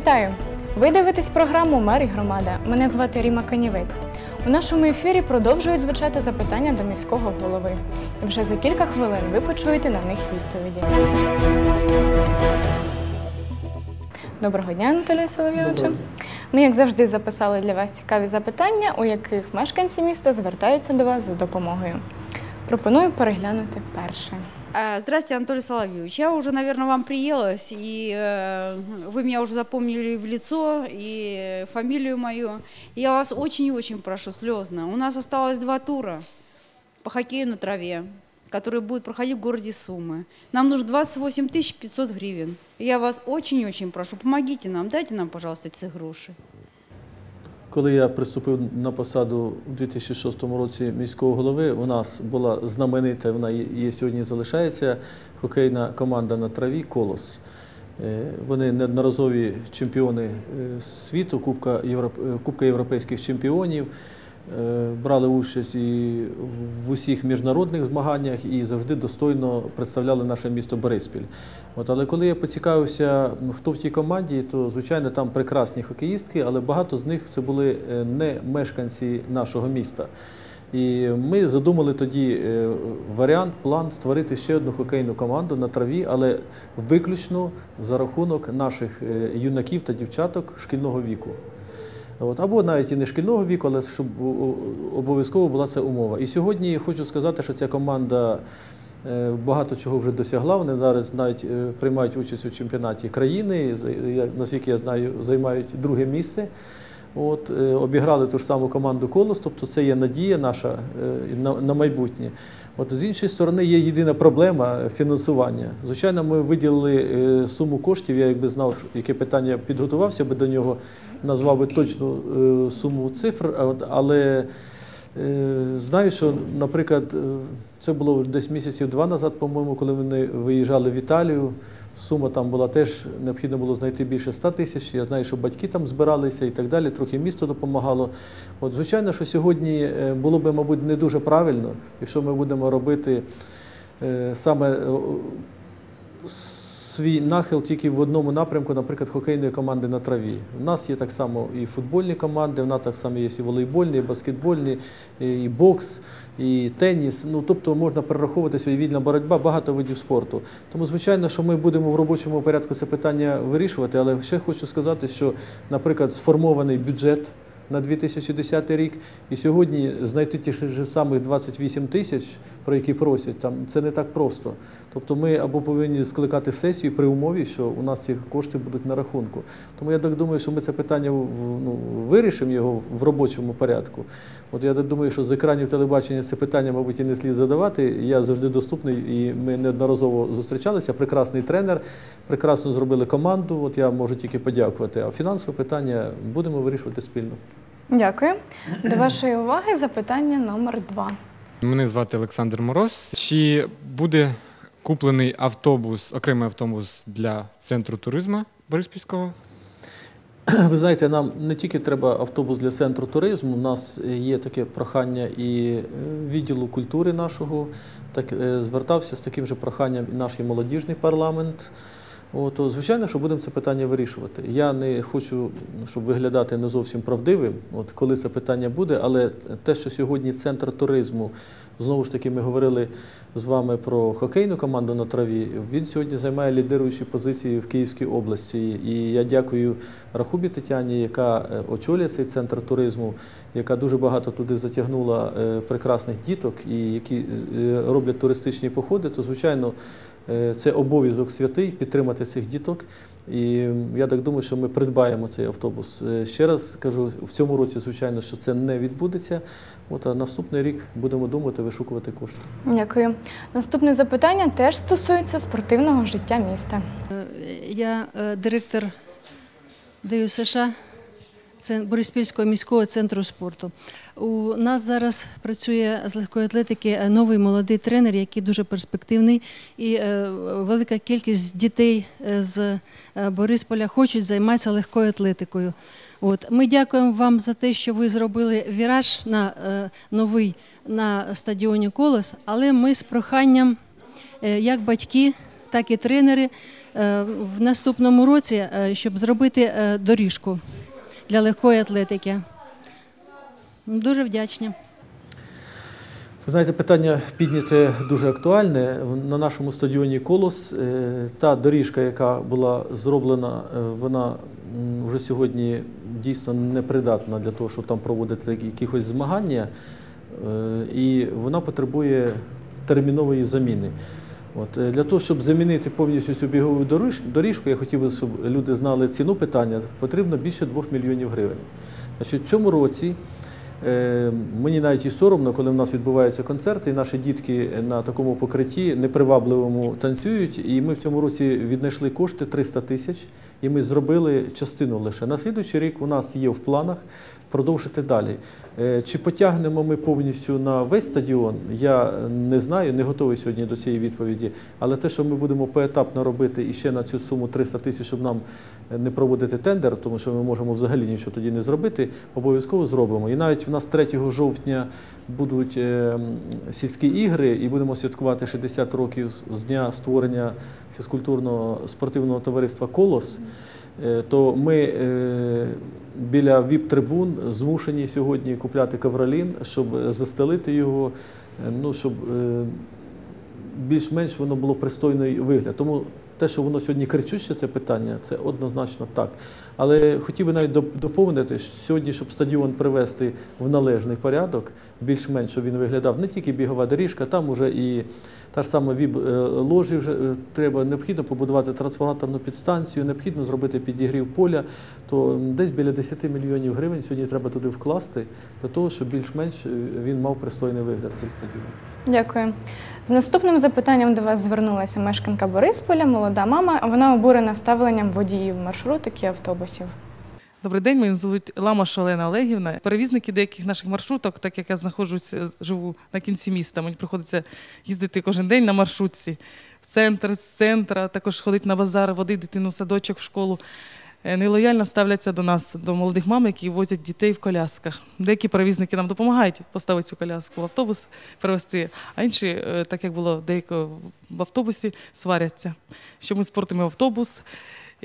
Вітаю! Ви дивитесь програму Мер і громада. Мене звати Ріма Канівець. У нашому ефірі продовжують звучати запитання до міського голови. І вже за кілька хвилин ви почуєте на них відповіді. Доброго дня, Анатолію Соловйовичу. Ми, як завжди, записали для вас цікаві запитання, у яких мешканці міста звертаються до вас за допомогою. Пропоную переглянути перше. Здравствуйте, Анатолий Соловьевич. Я уже, наверное, вам приелась, и вы меня уже запомнили в лицо и фамилию мою. Я вас очень и очень прошу слезно. У нас осталось два тура по хоккею на траве, которые будут проходить в городе Сумы. Нам нужно 28 500 гривен. Я вас очень и очень прошу, помогите нам, дайте нам, пожалуйста, эти гроши. Коли я приступив на посаду у 2006 році міського голови, у нас була знаменита, вона є сьогодні залишається хокейна команда на траві Колос. Е, Вони неодноразові чемпіони е, світу, е, Кубка європейських чемпіонів. Е, Брали участь і в усіх міжнародних змаганнях і завжди достойно представляли наше місто Бориспіль. От, але коли я поцікавився, хто в тій команді, то звичайно там прекрасні хокеїстки, але багато з них це були е, не мешканці нашого міста. І ми задумали тоді е, варіант, план створити ще одну хокейну команду на траві, але виключно за рахунок наших юнаків та дівчаток шкільного віку. От, або навіть і не шкільного віку, але щоб обов'язково була ця умова. І сьогодні хочу сказати, що ця команда е, багато чого вже досягла. Вони зараз навіть е, приймають участь у чемпіонаті країни. Наскільки я знаю, займають друге місце. От, е, обіграли ту ж саму команду Колос, тобто це є надія наша на, на майбутнє. От з іншої сторони, є єдина проблема фінансування. Звичайно, ми виділили е, суму коштів. Я якби знав, яке питання підготувався би до нього, назвав би точну е, суму цифр, але е, знаю, що, наприклад, це було десь місяців два назад, по-моєму, коли вони виїжджали в Італію. Сума там була теж необхідно було знайти більше 100 тисяч. Я знаю, що батьки там збиралися і так далі. Трохи місто допомагало. От звичайно, що сьогодні е, було би, мабуть, не дуже правильно, якщо ми будемо робити е, саме е, свій нахил тільки в одному напрямку, наприклад, хокейної команди на траві. У нас є так само і футбольні команди, в нас так само є і волейбольні, і баскетбольні, і бокс, і теніс. Ну тобто можна перераховувати сьогодні вільна боротьба, багато видів спорту. Тому, звичайно, що ми будемо в робочому порядку це питання вирішувати, але ще хочу сказати, що, наприклад, сформований бюджет. На 2010 рік і сьогодні знайти ті ж самих 28 тисяч, про які просять, там це не так просто. Тобто ми або повинні скликати сесію при умові, що у нас ці кошти будуть на рахунку. Тому я так думаю, що ми це питання ну, вирішимо його в робочому порядку. От я так думаю, що з екранів телебачення це питання, мабуть, і не слід задавати. Я завжди доступний, і ми неодноразово зустрічалися. Прекрасний тренер, прекрасно зробили команду. От я можу тільки подякувати. А фінансове питання будемо вирішувати спільно. Дякую. До вашої уваги запитання номер два. Мене звати Олександр Мороз. Чи буде куплений автобус, окремий автобус для центру туризму Бориспільського? Ви знаєте, нам не тільки треба автобус для центру туризму, у нас є таке прохання і е, відділу культури нашого, так е, звертався з таким же проханням і наш молодіжний парламент. От, то, звичайно, що будемо це питання вирішувати. Я не хочу, щоб виглядати не зовсім правдивим, от коли це питання буде, але те, що сьогодні центр туризму, знову ж таки, ми говорили з вами про хокейну команду на траві. Він сьогодні займає лідируючі позиції в Київській області. І я дякую Рахубі Тетяні, яка е, очолює цей центр туризму, яка дуже багато туди затягнула е, прекрасних діток і які е, роблять туристичні походи. То, звичайно, це обов'язок святий підтримати цих діток. І я так думаю, що ми придбаємо цей автобус. Е, Ще раз кажу, в цьому році, звичайно, що це не відбудеться. От а наступний рік будемо думати, вишукувати кошти. Дякую. Наступне запитання теж стосується спортивного життя міста. Я е, директор ДЮСШ Бориспільського міського центру спорту. У нас зараз працює з легкої атлетики е, новий молодий тренер, який дуже перспективний, і е, велика кількість дітей е, з Борисполя хочуть займатися легкою атлетикою. От ми дякуємо вам за те, що ви зробили віраж на новий на стадіоні Колос, але ми з проханням, як батьки так і тренери в наступному році, щоб зробити доріжку для легкої атлетики. Дуже вдячні. Ви знаєте, питання підняте дуже актуальне. На нашому стадіоні Колос е, та доріжка, яка була зроблена, е, вона вже сьогодні дійсно непридатна для того, щоб там проводити якихось змагання, е, і вона потребує термінової заміни. От, е, для того, щоб замінити повністю цю бігову доріжку, я хотів би, щоб люди знали ціну питання, потрібно більше 2 мільйонів гривень. Значить, в цьому році Е, Мені навіть і соромно, коли в нас відбуваються концерти, і наші дітки на такому покритті непривабливому танцюють. І ми в цьому році віднайшли кошти 300 тисяч, і ми зробили частину лише. На слідуючий рік у нас є в планах продовжити далі. Е, Чи потягнемо ми повністю на весь стадіон, я не знаю, не готовий сьогодні до цієї відповіді. Але те, що ми будемо поетапно робити і ще на цю суму 300 тисяч, щоб нам не проводити тендер, тому що ми можемо взагалі нічого тоді не зробити, обов'язково зробимо. І навіть в нас 3 жовтня будуть е, сільські ігри, і будемо святкувати 60 років з- дня створення фізкультурного спортивного товариства Колос. Е, То ми е, біля віп-трибун змушені сьогодні купляти ковролін, щоб застелити його, ну щоб більш-менш воно було пристойний вигляд. Тому те, що воно сьогодні кричуще, це питання, це однозначно так. Але хотів би навіть доповнити, що сьогодні, щоб стадіон привести в належний порядок, більш-менш щоб він виглядав не тільки бігова доріжка, там уже і та ж сама віб е, ложі вже е, треба необхідно побудувати трансформаторну підстанцію, необхідно зробити підігрів поля. То десь біля 10 мільйонів гривень сьогодні треба туди вкласти для того, щоб більш-менш е, він мав пристойний вигляд цей стадіон. Дякую. З наступним запитанням до вас звернулася мешканка Борисполя, молода мама. Вона обурена ставленням водіїв маршруток і автобусів. Добрий день, мене звуть Ламаш Олена Олегівна. Перевізники деяких наших маршруток, так як я знаходжуся, живу на кінці міста, мені приходиться їздити кожен день на маршрутці в центр, з центра, також ходити на базар, водити дитину садочок, в школу. Е, Нелояльно ставляться до нас, до молодих мам, які возять дітей в колясках. Деякі перевізники нам допомагають поставити цю коляску в автобус, перевезти, а інші, е, так як було деяко в автобусі, сваряться, що ми спортимо автобус,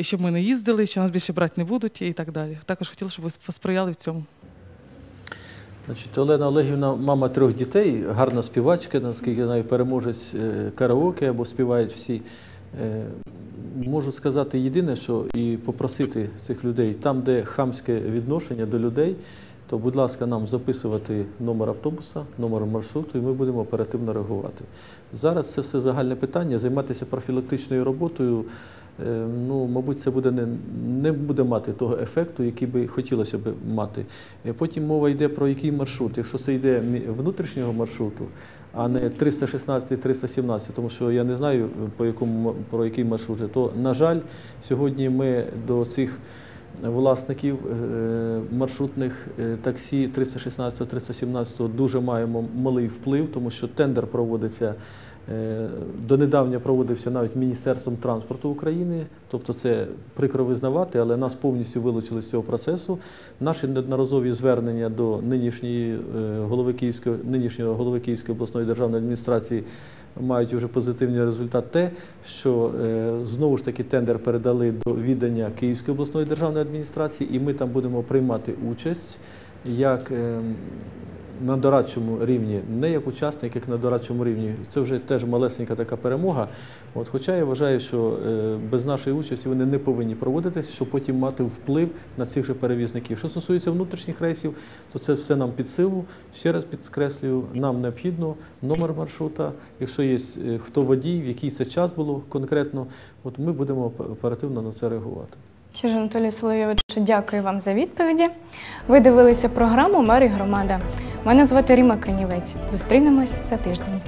щоб ми не їздили, що нас більше брати не будуть і так далі. Також хотіла, щоб ви посприяли в цьому. Значить, Олена Олегівна, мама трьох дітей, гарна співачка, наскільки знаю, переможець е, караоке або співають всі. Можу сказати єдине, що і попросити цих людей, там, де хамське відношення до людей, то, будь ласка, нам записувати номер автобуса, номер маршруту, і ми будемо оперативно реагувати. Зараз це все загальне питання, займатися профілактичною роботою. е, Ну, мабуть, це буде не, не буде мати того ефекту, який би хотілося б мати. Е, Потім мова йде про який маршрут. Якщо це йде внутрішнього маршруту, а не 316 317, тому що я не знаю по якому про який маршрут, то на жаль, сьогодні ми до цих власників е, маршрутних е, таксі 316 317 дуже маємо малий вплив, тому що тендер проводиться. Е, Донедавна проводився навіть Міністерством транспорту України, тобто це прикро визнавати, але нас повністю вилучили з цього процесу. Наші неодноразові звернення до нинішньої е, голови Київської нинішнього голови Київської обласної державної адміністрації мають вже позитивний результат. Те, що е, знову ж таки тендер передали до віддання Київської обласної державної адміністрації, і ми там будемо приймати участь як е, на дорадчому рівні, не як учасник, як на дорадчому рівні. Це вже теж малесенька така перемога. От, хоча я вважаю, що е, без нашої участі вони не повинні проводитися, щоб потім мати вплив на цих же перевізників. Що стосується внутрішніх рейсів, то це все нам під силу. Ще раз підкреслюю, нам необхідно номер маршрута. Якщо є е, хто водій, в який це час було конкретно, от ми будемо оперативно на це реагувати. Що ж, Анатолій Соловйович, дякую вам за відповіді. Ви дивилися програму Мер і громада. Мене звати Ріма Канівець. Зустрінемось за тиждень.